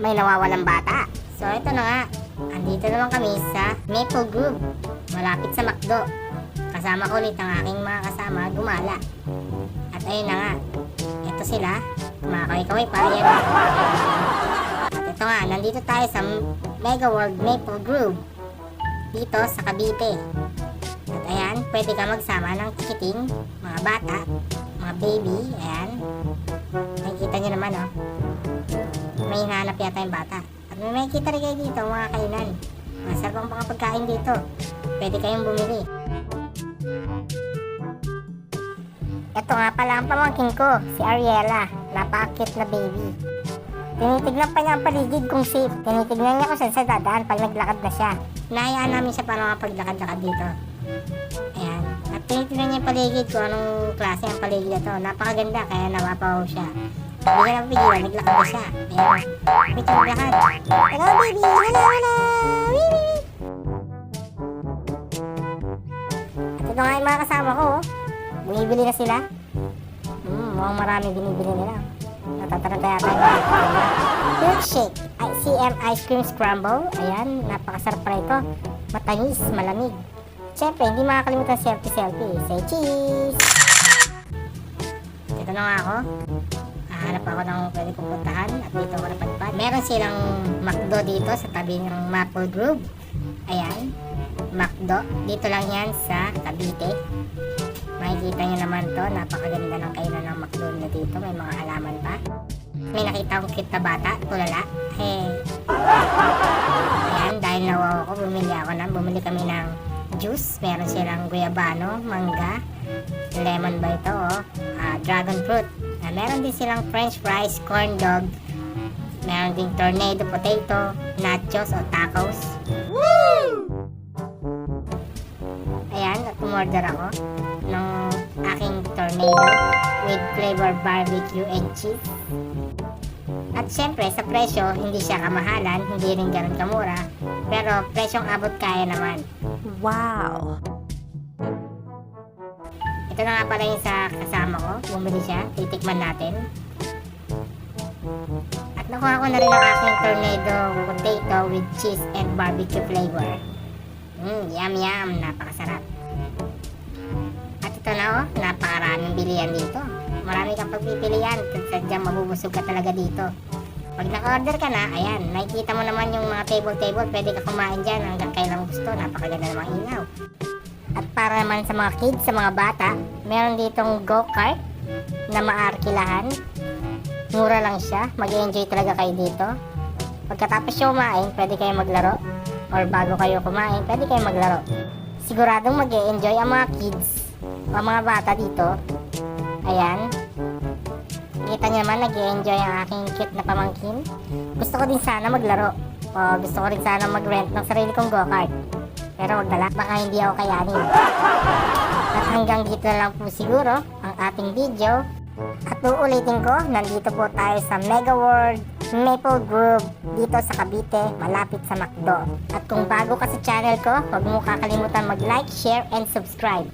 may nawawalang bata. So ito na nga, andito naman kami sa Maple Grove, malapit sa McDo. Kasama ko ulit ang aking mga kasama, gumala. At ayun na nga, ito sila, kumakaway-kaway pa, yan. At ito nga, nandito tayo sa Mega World Maple Grove, dito sa Cavite. At ayan, pwede ka magsama ng tikiting, mga bata, mga baby, ayan. Nakikita nyo naman, oh. Hinahanap yata yung bata. At may makikita rin kayo dito, mga kainan. Masarap ang mga pagkain dito. Pwede kayong bumili. Ito nga pala ang pamangkin ko, si Ariela. Napakakit na baby. Tinitignan pa niya ang paligid kung safe. Tinitignan niya kung saan sa dadaan pag naglakad na siya. Nahayaan namin siya para makapaglakad-lakad dito. Ayan. At tinitignan niya yung paligid kung anong klase ang paligid na to. Napakaganda kaya napapaw siya. Hindi niya napigilan, naglakad na siya. Ayan. May naglakad. Hello baby! Hello, hello! Wee. At ito nga yung mga kasama ko. Bumibili na sila. Hmm, mukhang marami binibili nila. Natataranta yata yung milkshake. Ay, CM Ice Cream Scramble. Ayan, napakasarap pa ito. Matamis, malamig. Siyempre, hindi makakalimutan selfie-selfie. Say cheese! Ito na nga ako. Hahanap ako ng pwede kong puntahan at dito ako napadpad. Meron silang McDo dito sa tabi ng Maple Grove. Ayan, McDo. Dito lang yan sa Cavite. Makikita nyo naman to, napakaganda ng kainan ng McDo na dito. May mga halaman pa. May nakita akong cute na bata, tulala. Eh, ayan, dahil nawawa ko, bumili ako ng, bumili kami ng juice. Meron silang guyabano, mangga, lemon ba ito, oh. Ah, dragon fruit. Meron din silang french fries, corn dog, meron ding tornado potato, nachos o tacos. Ayan, at umorder ako ng aking tornado with flavor barbecue and cheese. At syempre, sa presyo, hindi siya kamahalan, hindi rin ganun kamura, pero presyong abot kaya naman. Wow. Na nga pala yung sa kasama ko. Bumili siya. Titikman natin. At nakuha ko na rin ang aking tornado potato with cheese and barbecue flavor. Mmm, yum yum. Napakasarap. At ito na oh, napakaraming bilihan dito. Marami kang pagpipilian. Sadyang mabubusog ka talaga dito. Pag naka-order ka na, ayan, nakikita mo naman yung mga table-table. Pwede ka kumain dyan hanggang kailang gusto. Napakaganda ng mga inaw. At para naman sa mga kids, sa mga bata, meron ditong go-kart na maarkilahan. Mura lang siya. mag enjoy talaga kayo dito. Pagkatapos siya kumain, pwede kayo maglaro. Or bago kayo kumain, pwede kayo maglaro. Siguradong mag enjoy ang mga kids o ang mga bata dito. Ayan. Kita niyo naman, nag enjoy ang aking cute na pamangkin. Gusto ko din sana maglaro. O gusto ko rin sana mag-rent ng sarili kong go-kart. Pero wag baka hindi ako kayanin. At hanggang dito na lang po siguro ang ating video. At uulitin ko, nandito po tayo sa Mega World Maple Grove dito sa Cavite, malapit sa McDo. At kung bago ka sa channel ko, huwag mo kakalimutan mag-like, share, and subscribe.